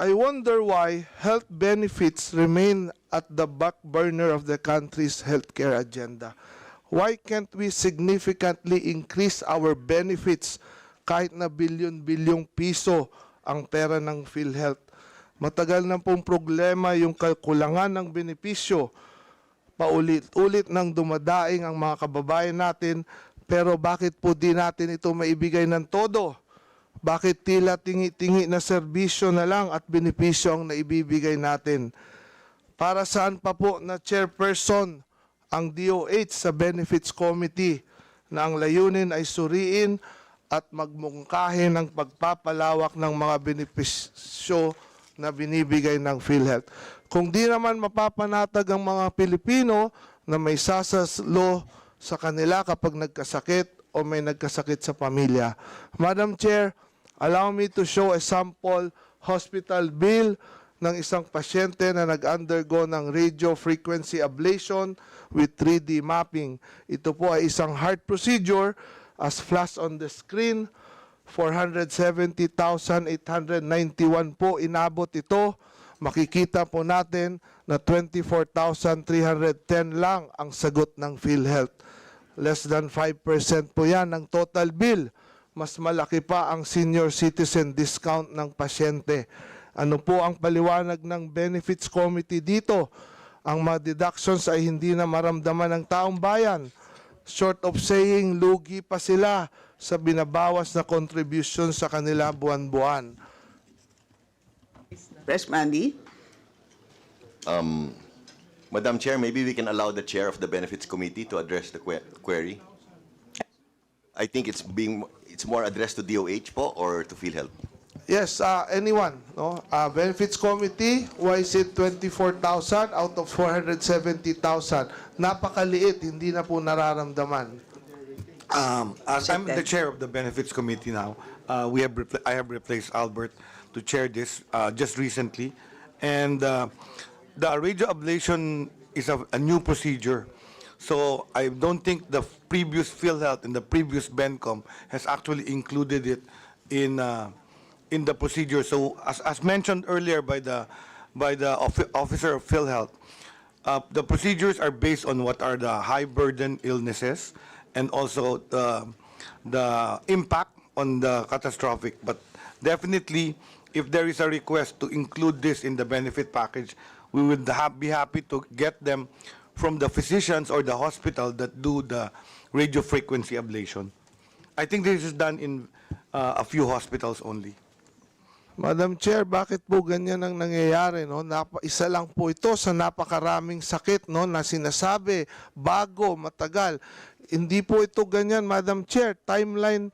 I wonder why health benefits remain at the back burner of the country's healthcare agenda. Why can't we significantly increase our benefits kahit na bilyon-bilyong piso ang pera ng PhilHealth? Matagal na pong problema yung kakulangan ng benepisyo. Paulit-ulit nang dumadaing ang mga kababayan natin, pero bakit po di natin ito maibigay ng todo? Bakit tila tingi-tingi na serbisyo na lang at benepisyo ang naibibigay natin? Para saan pa po na chairperson ang DOH sa Benefits Committee na ang layunin ay suriin at magmungkahi ng pagpapalawak ng mga benepisyo na binibigay ng PhilHealth. Kung di naman mapapanatag ang mga Pilipino na may sasaslo sa kanila kapag nagkasakit o may nagkasakit sa pamilya. Madam Chair, allow me to show a sample hospital bill ng isang pasyente na nag-undergo ng radio frequency ablation with 3D mapping. Ito po ay isang heart procedure as flashed on the screen. 470,891 po inabot ito. Makikita po natin na 24,310 lang ang sagot ng PhilHealth. Less than 5% po yan ng total bill. Mas malaki pa ang senior citizen discount ng pasyente. Ano po ang paliwanag ng Benefits Committee dito? Ang mga deductions ay hindi na maramdaman ng taong bayan. Short of saying, lugi pa sila sa binabawas na contribution sa kanila buwan-buwan. Fresh Mandy? Madam Chair, maybe we can allow the Chair of the Benefits Committee to address the que- query. I think it's being, it's more addressed to DOH po or to PhilHealth? Yes, uh, anyone, no? Uh, Benefits Committee, why is it 24,000 out of 470,000? Napakaliit, hindi na po nararamdaman. Um, as I'm the chair of the Benefits Committee now, uh, we have, repl- I have replaced Albert to chair this uh, just recently. And uh, the radio ablation is a, a new procedure. So I don't think the previous PhilHealth and the previous BENCOM has actually included it in, uh, in the procedure. So as, as mentioned earlier by the, by the offi- officer of PhilHealth, uh, the procedures are based on what are the high burden illnesses and also the, the impact on the catastrophic. But definitely, if there is a request to include this in the benefit package, we would ha- be happy to get them from the physicians or the hospital that do the radio frequency ablation. I think this is done in uh, a few hospitals only. Madam Chair, bakit po ganyan ang nangyayari? No? Napa, isa lang po ito sa napakaraming sakit no, na sinasabi, bago, matagal. Hindi po ito ganyan, Madam Chair. Timeline,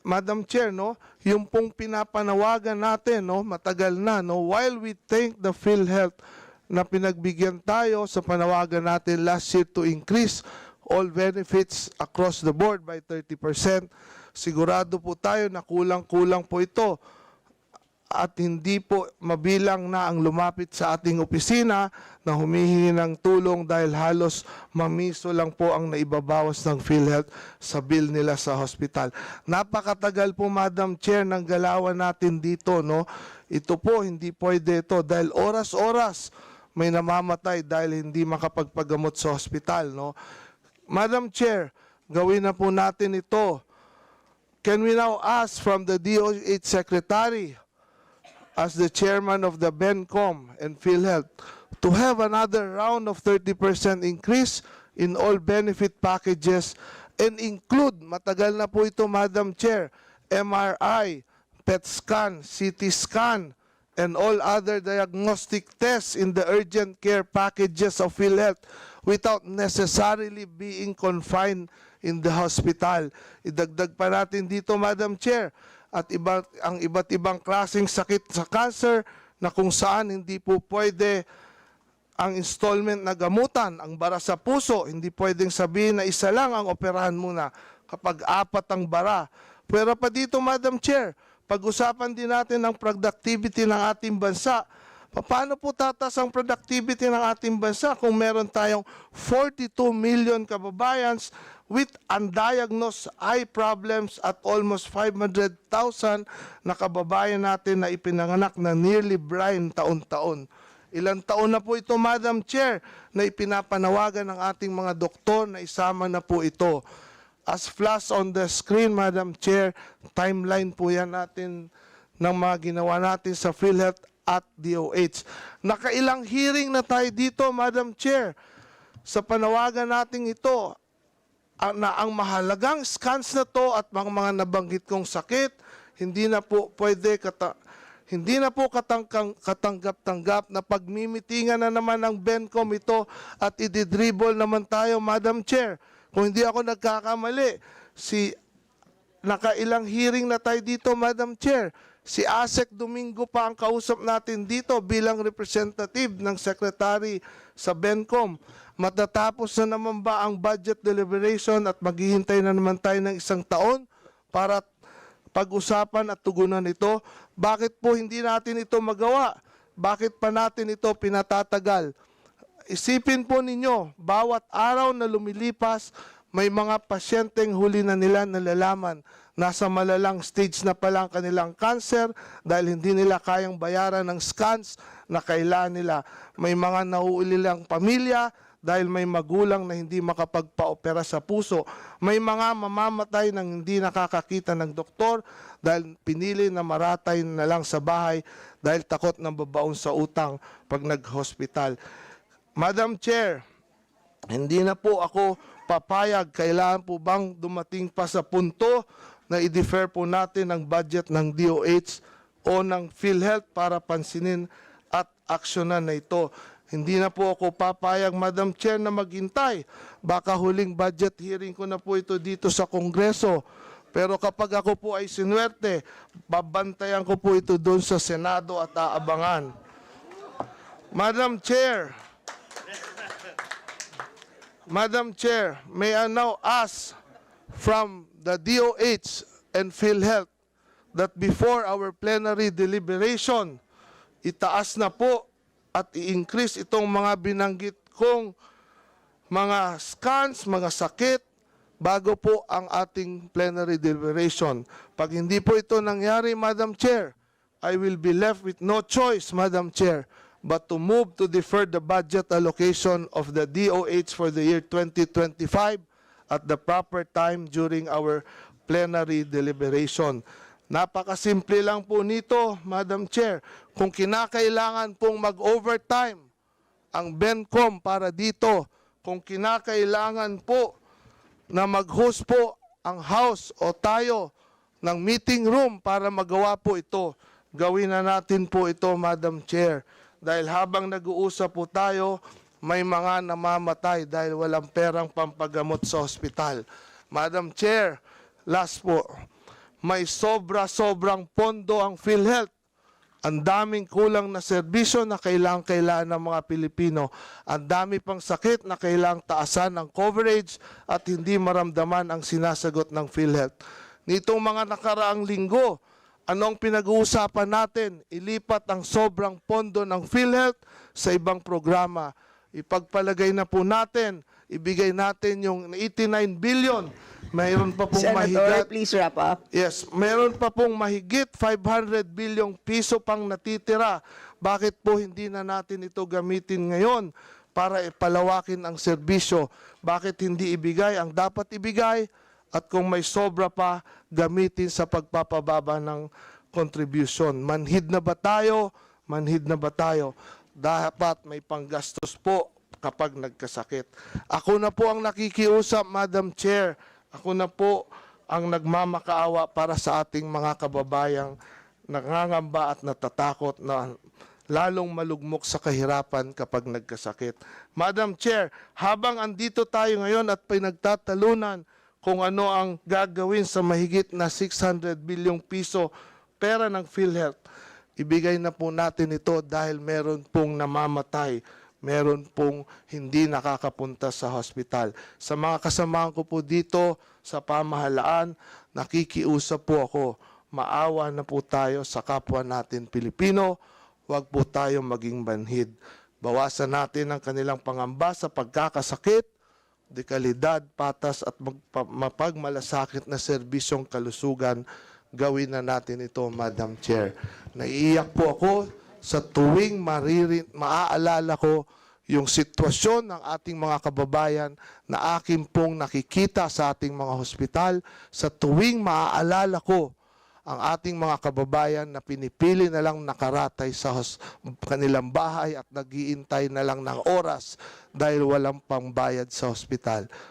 Madam Chair, no? yung pong pinapanawagan natin, no? matagal na. No? While we thank the PhilHealth na pinagbigyan tayo sa panawagan natin last year to increase all benefits across the board by 30%, sigurado po tayo na kulang-kulang po ito at hindi po mabilang na ang lumapit sa ating opisina na humihingi ng tulong dahil halos mamiso lang po ang naibabawas ng PhilHealth sa bill nila sa hospital. Napakatagal po Madam Chair ng galawan natin dito no. Ito po hindi pwede ito dahil oras-oras may namamatay dahil hindi makapagpagamot sa hospital no. Madam Chair, gawin na po natin ito. Can we now ask from the DOH Secretary as the chairman of the BENCOM and PhilHealth to have another round of 30% increase in all benefit packages and include, matagal na po ito Madam Chair, MRI, PET scan, CT scan, and all other diagnostic tests in the urgent care packages of PhilHealth without necessarily being confined in the hospital. Idagdag pa natin dito, Madam Chair, at iba, ang iba't ibang klaseng sakit sa cancer na kung saan hindi po pwede ang installment na gamutan, ang bara sa puso, hindi pwedeng sabihin na isa lang ang operahan muna kapag apat ang bara. Pero pa dito, Madam Chair, pag-usapan din natin ang productivity ng ating bansa. Paano po tatas ang productivity ng ating bansa kung meron tayong 42 million kababayans with undiagnosed eye problems at almost 500,000 na kababayan natin na ipinanganak na nearly blind taon-taon. Ilang taon na po ito, Madam Chair, na ipinapanawagan ng ating mga doktor na isama na po ito. As flash on the screen, Madam Chair, timeline po yan natin ng mga ginawa natin sa PhilHealth at DOH. Nakailang hearing na tayo dito, Madam Chair, sa panawagan natin ito ah, na ang mahalagang scans na to at mga, mga nabanggit kong sakit, hindi na po pwede kata, hindi na po katangkang, katanggap-tanggap na pagmimitingan na naman ng BENCOM ito at ididribble naman tayo, Madam Chair. Kung hindi ako nagkakamali, si nakailang hearing na tayo dito, Madam Chair. Si Asek Domingo pa ang kausap natin dito bilang representative ng secretary sa BENCOM. Matatapos na naman ba ang budget deliberation at maghihintay na naman tayo ng isang taon para pag-usapan at tugunan ito? Bakit po hindi natin ito magawa? Bakit pa natin ito pinatatagal? Isipin po ninyo, bawat araw na lumilipas, may mga pasyenteng huli na nila nalalaman. Nasa malalang stage na pala ang kanilang cancer dahil hindi nila kayang bayaran ng scans na kailangan nila. May mga nauulilang pamilya dahil may magulang na hindi makapagpa-opera sa puso. May mga mamamatay nang hindi nakakakita ng doktor dahil pinili na maratay na lang sa bahay dahil takot ng babaon sa utang pag nag-hospital. Madam Chair, hindi na po ako papayag. Kailangan po bang dumating pa sa punto na i-defer po natin ang budget ng DOH o ng PhilHealth para pansinin at aksyonan na ito. Hindi na po ako papayag, Madam Chair, na maghintay. Baka huling budget hearing ko na po ito dito sa Kongreso. Pero kapag ako po ay sinuwerte, babantayan ko po ito doon sa Senado at aabangan. Madam Chair, Madam Chair, may I now ask from the DOH and PhilHealth that before our plenary deliberation, itaas na po at i-increase itong mga binanggit kong mga scans, mga sakit, bago po ang ating plenary deliberation. Pag hindi po ito nangyari, Madam Chair, I will be left with no choice, Madam Chair, but to move to defer the budget allocation of the DOH for the year 2025 at the proper time during our plenary deliberation. Napakasimple lang po nito, Madam Chair. Kung kinakailangan pong mag-overtime ang BENCOM para dito, kung kinakailangan po na mag-host po ang House o tayo ng meeting room para magawa po ito, gawin na natin po ito, Madam Chair. Dahil habang nag-uusap po tayo, may mga namamatay dahil walang perang pampagamot sa ospital. Madam Chair, last po, may sobra-sobrang pondo ang PhilHealth. Ang daming kulang na serbisyo na kailangan-kailangan ng mga Pilipino. Ang dami pang sakit na kailangang taasan ng coverage at hindi maramdaman ang sinasagot ng PhilHealth. Nitong mga nakaraang linggo, anong pinag-uusapan natin? Ilipat ang sobrang pondo ng PhilHealth sa ibang programa. Ipagpalagay na po natin, ibigay natin yung 89 billion. Mayroon pa pong Senator, mahigat. please wrap up. Yes, meron pa pong mahigit 500 bilyong piso pang natitira. Bakit po hindi na natin ito gamitin ngayon para ipalawakin ang serbisyo? Bakit hindi ibigay ang dapat ibigay at kung may sobra pa, gamitin sa pagpapababa ng contribution? Manhid na ba tayo? Manhid na ba tayo? Dapat may panggastos po kapag nagkasakit. Ako na po ang nakikiusap, Madam Chair. Ako na po ang nagmamakaawa para sa ating mga kababayang nangangamba at natatakot na lalong malugmok sa kahirapan kapag nagkasakit. Madam Chair, habang andito tayo ngayon at pinagtatalunan kung ano ang gagawin sa mahigit na 600 bilyong piso pera ng PhilHealth, ibigay na po natin ito dahil meron pong namamatay, meron pong hindi nakakapunta sa hospital. Sa mga kasamahan ko po dito sa pamahalaan, nakikiusap po ako, maawa na po tayo sa kapwa natin Pilipino, Huwag po tayong maging banhid. Bawasan natin ang kanilang pangamba sa pagkakasakit, dekalidad, patas at mapagmalasakit na serbisyong kalusugan. Gawin na natin ito, Madam Chair. Naiiyak po ako sa tuwing maririn, maaalala ko yung sitwasyon ng ating mga kababayan na akin pong nakikita sa ating mga hospital sa tuwing maaalala ko ang ating mga kababayan na pinipili na lang nakaratay sa kanilang bahay at nagiintay na lang ng oras dahil walang pangbayad sa hospital.